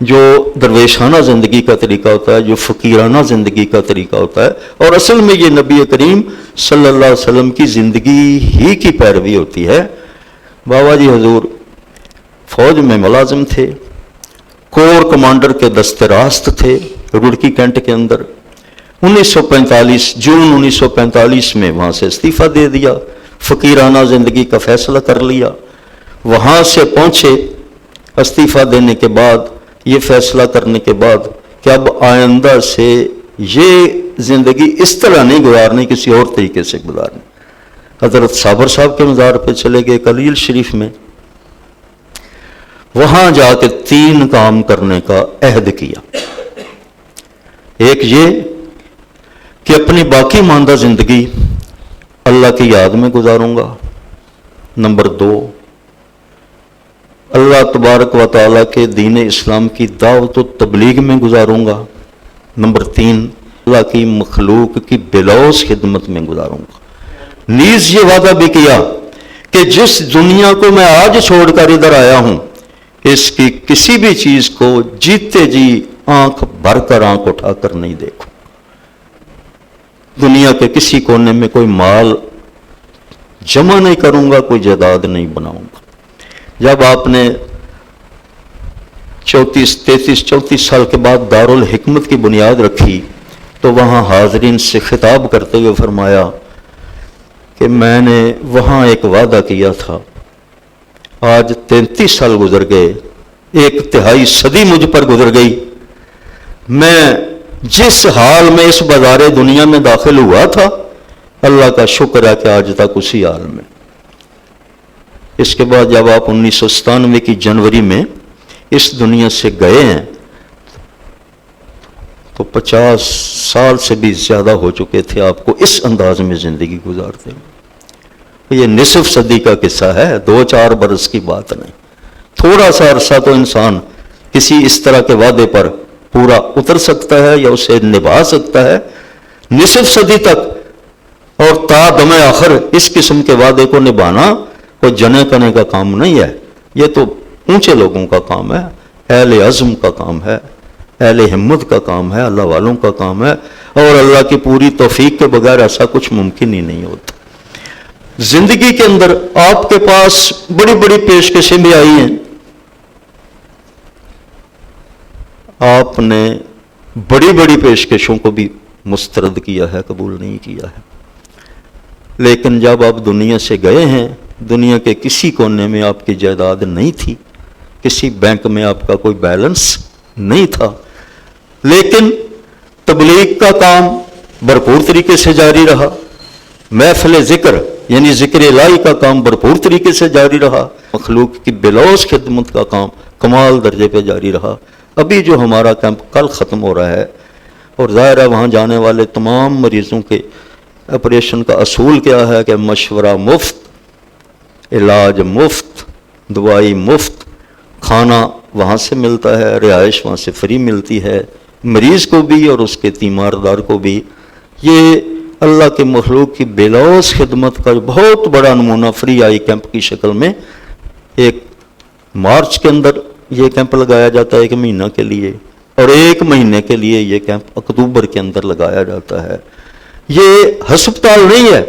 जो दरवेशाना ज़िंदगी का तरीका होता है, जो फ़कीराना ज़िंदगी का तरीका होता है, और असल में ये नबी करीम सल्लल्लाहु अलैहि वसल्लम की ज़िंदगी ही की पैरवी होती है। बाबा जी हजूर फौज में मुलाजिम थे, कोर कमांडर के दस्ते रास्त थे रुड़की कैंट के अंदर। 1945 जून 1945 में वहाँ से इस्तीफ़ा दे दिया, फ़कीराना ज़िंदगी का फैसला कर लिया। वहाँ से पहुँचे, इस्तीफ़ा देने के बाद ये फैसला करने के बाद कि अब आइंदा से ये ज़िंदगी इस तरह नहीं गुजारनी किसी और तरीके से गुजारनी। हज़रत साबर साहब के मज़ार पे चले गए कलील शरीफ में। वहाँ जाके तीन काम करने का अहद किया। एक ये कि अपनी बाकी मानदा ज़िंदगी अल्लाह की याद में गुजारूँगा। नंबर दो अल्लाह तबारक व ताली के दीन इस्लाम की दावत व तबलीग में गुजारूँगा। नंबर तीन, अल्लाह की मखलूक की बिलौस खिदमत में गुजारूँगा। नीज ये वादा भी किया कि जिस दुनिया को मैं आज छोड़कर इधर आया हूँ, इसकी किसी भी चीज़ को जीते जी आँख भरकर आँख उठाकर नहीं देखो। दुनिया के किसी कोने में कोई माल जमा नहीं करूँगा, कोई जायदाद नहीं बनाऊँगा। जब आपने चौंतीस, तैतीस, चौंतीस साल के बाद दारुल हिकमत की बुनियाद रखी तो वहाँ हाजरीन से खिताब करते हुए फरमाया कि मैंने वहाँ एक वादा किया था। आज तैंतीस साल गुजर गए, एक तिहाई सदी मुझ पर गुजर गई। मैं जिस हाल में इस बाज़ार दुनिया में दाखिल हुआ था, अल्लाह का शुक्र है कि आज तक उसी हाल में। इसके बाद जब आप उन्नीस सौ सत्तानवे की जनवरी में इस दुनिया से गए हैं तो पचास साल से भी ज़्यादा हो चुके थे आपको इस अंदाज में ज़िंदगी गुजारते हुए। ये निसफ सदी का किस्सा है दो चार बरस की बात नहीं। थोड़ा सा अरसा तो इंसान किसी इस तरह के वादे पर पूरा उतर सकता है या उसे निभा सकता है। निसफ सदी तक और ता दम आखिर इस किस्म के वादे को निभाना कोई जने कने का काम नहीं है। ये तो ऊँचे लोगों का काम है, अहल अज़म का काम है, अहल हिम्मत का काम है, अल्लाह वालों का काम है, और अल्लाह की पूरी तोफीक के बगैर ऐसा कुछ मुमकिन ही नहीं होता। ज़िंदगी के अंदर आपके पास बड़ी बड़ी पेशकशें भी आई हैं। आपने बड़ी बड़ी पेशकशों को भी मुस्तरद किया है, कबूल नहीं किया है। लेकिन जब आप दुनिया से गए हैं दुनिया के किसी कोने में आपकी जायदाद नहीं थी, किसी बैंक में आपका कोई बैलेंस नहीं था। लेकिन तबलीग का काम भरपूर तरीके से जारी रहा। महफिल ज़िक्र, यानी ज़िक्र लाई का काम भरपूर तरीके से जारी रहा। मखलूक की बिलौस खिदमत का काम कमाल दर्जे पे जारी रहा। अभी जो हमारा कैंप कल ख़त्म हो रहा है, और ज़ाहिर है वहाँ जाने वाले तमाम मरीज़ों के ऑपरेशन का असूल क्या है कि मशवरा मुफ़्त इलाज मुफ़्त, दवाई मुफ़्त, खाना वहाँ से मिलता है, रिहाइश वहाँ से फ्री मिलती है, मरीज़ को भी और उसके तीमारदार को भी। ये अल्लाह के मखलूक की बेलौस खिदमत का बहुत बड़ा नमूना फ्री आई कैंप की शक्ल में। एक मार्च के अंदर ये कैंप लगाया जाता है एक महीना के लिए, और एक महीने के लिए ये कैंप अक्टूबर के अंदर लगाया जाता है। ये हस्पताल नहीं है,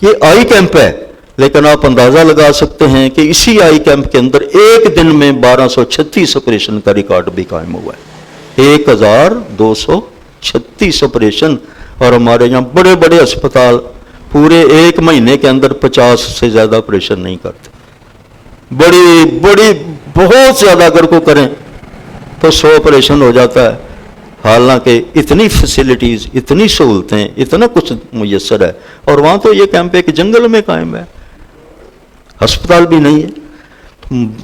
ये आई कैंप है। लेकिन आप अंदाज़ा लगा सकते हैं कि इसी आई कैंप के अंदर एक दिन में 1236 ऑपरेशन का रिकॉर्ड भी कायम हुआ है। एक हज़ार दो सौ छत्तीस ऑपरेशन और हमारे यहाँ बड़े बड़े अस्पताल पूरे एक महीने के अंदर 50 से ज़्यादा ऑपरेशन नहीं करते। बड़ी बड़ी बहुत ज़्यादा अगर को करें तो सौ ऑपरेशन हो जाता है। हालाँकि इतनी फैसिलिटीज़ इतनी सहूलतें, इतना कुछ मुयसर है। और वहाँ तो ये कैंप एक जंगल में कायम है। अस्पताल भी नहीं है।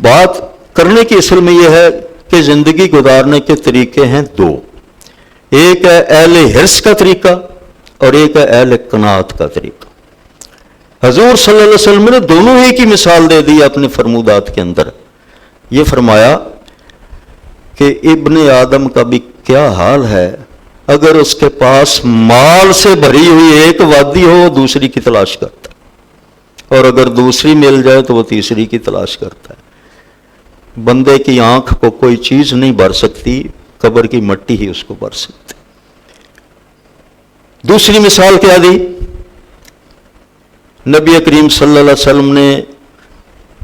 बात करने की असल में यह है कि ज़िंदगी गुजारने के तरीके हैं दो। एक है अहल हिरस का तरीका और एक है अहल कनात का तरीका। हजूर सल्लल्लाहु ने दोनों ही की मिसाल दे दी अपने फरमूदात के अंदर। ये फरमाया कि इब्न आदम का भी क्या हाल है? अगर उसके पास माल से भरी हुई एक वादी हो दूसरी की तलाश करता। और अगर दूसरी मिल जाए तो वो तीसरी की तलाश करता है। बंदे की आँख को कोई चीज़ नहीं भर सकती, कब्र की मट्टी ही उसको भर सकती। दूसरी मिसाल क्या दी? नबी करीम सल्लल्लाहु अलैहि वसल्लम ने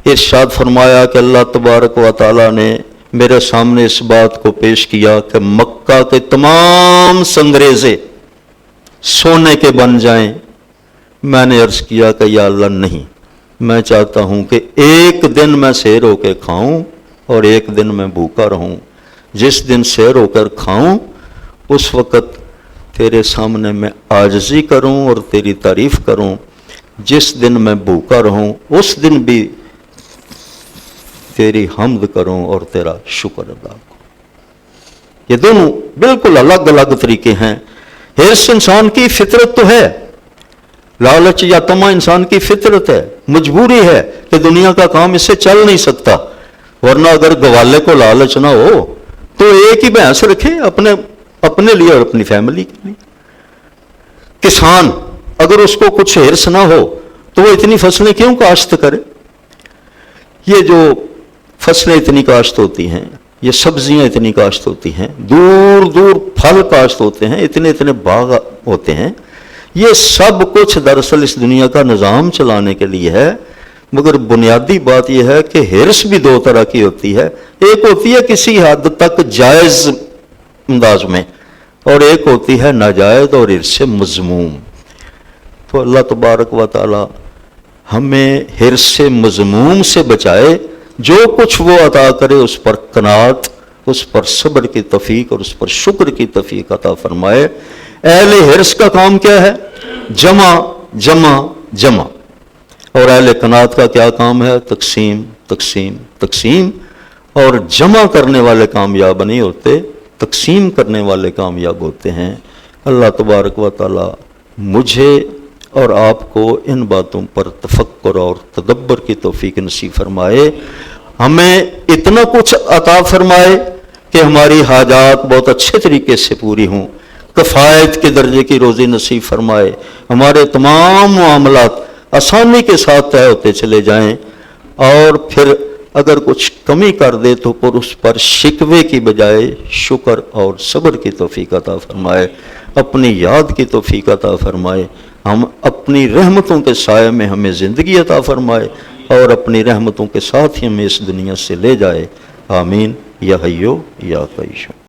इरशाद फरमाया कि अल्लाह तबारक व ताली ने मेरे सामने इस बात को पेश किया कि मक्का के तमाम संग्रेजे सोने के बन जाएँ मैंने अर्ज़ किया कि या अल्लाह नहीं। मैं चाहता हूँ कि एक दिन मैं शेर होकर खाऊं और एक दिन मैं भूखा रहूँ। जिस दिन शेर होकर खाऊं, उस वक़्त तेरे सामने मैं आजजी करूँ और तेरी तारीफ़ करूँ। जिस दिन मैं भूखा रहूँ, उस दिन भी तेरी हमद करूँ और तेरा शुक्र अदा करूँ। ये दोनों बिल्कुल अलग अलग तरीके हैं। हिर्स इंसान की फितरत तो है। लालच या तमा इंसान की फितरत है, मजबूरी है कि दुनिया का काम इससे चल नहीं सकता। वरना अगर गवाले को लालच ना हो तो एक ही भैंस रखे अपने अपने लिए और अपनी फैमिली के लिए। किसान, अगर उसको कुछ हिरस ना हो तो वो इतनी फ़सलें क्यों काश्त करे? ये जो फ़सलें इतनी काश्त होती हैं, ये सब्ज़ियाँ इतनी काश्त होती हैं दूर दूर फल काश्त होते हैं इतने इतने बाग होते हैं ये सब कुछ दरअसल इस दुनिया का निज़ाम चलाने के लिए है, मगर बुनियादी बात यह है कि हिरस भी दो तरह की होती है। एक होती है किसी हद तक जायज़ अंदाज में, और एक होती है नाजायज और हिरस मजमूम। तो अल्लाह तबारक व ताली हमें हिरस मजमूम से बचाए, जो कुछ वो अता करे उस पर कनात, उस पर सब्र की तफीक और उस पर शुक्र की तफीक अता फरमाए। अहल हिरस का काम क्या है? जमा जमा जमा। और अहल कनात का क्या काम है? तकसीम तकसीम तकसीम। और जमा करने वाले कामयाब नहीं होते, तकसीम करने वाले कामयाब होते हैं। अल्लाह तबारक व ताली मुझे और आपको इन बातों पर तफक्र और तदब्बर की तोफ़ी नसीब फरमाए। हमें इतना कुछ अता फरमाए कि हमारी हाजात बहुत अच्छे तरीके से पूरी हों। कफ़ायत के दर्जे की रोज़ी नसीब फरमाए। हमारे तमाम मामला आसानी के साथ तय होते चले जाएँ और फिर अगर कुछ कमी कर दे तो पर उस पर शिकवे की बजाय शुक्र और सब्र की तोफ़ी अता फरमाए। अपनी याद की तोफ़ी अता फरमाए। हम अपनी रहमतों के साय में हमें ज़िंदगी अता फरमाए और अपनी रहमतों के साथ ही हमें इस दुनिया से ले जाए। आमीन। या हयो या कैशो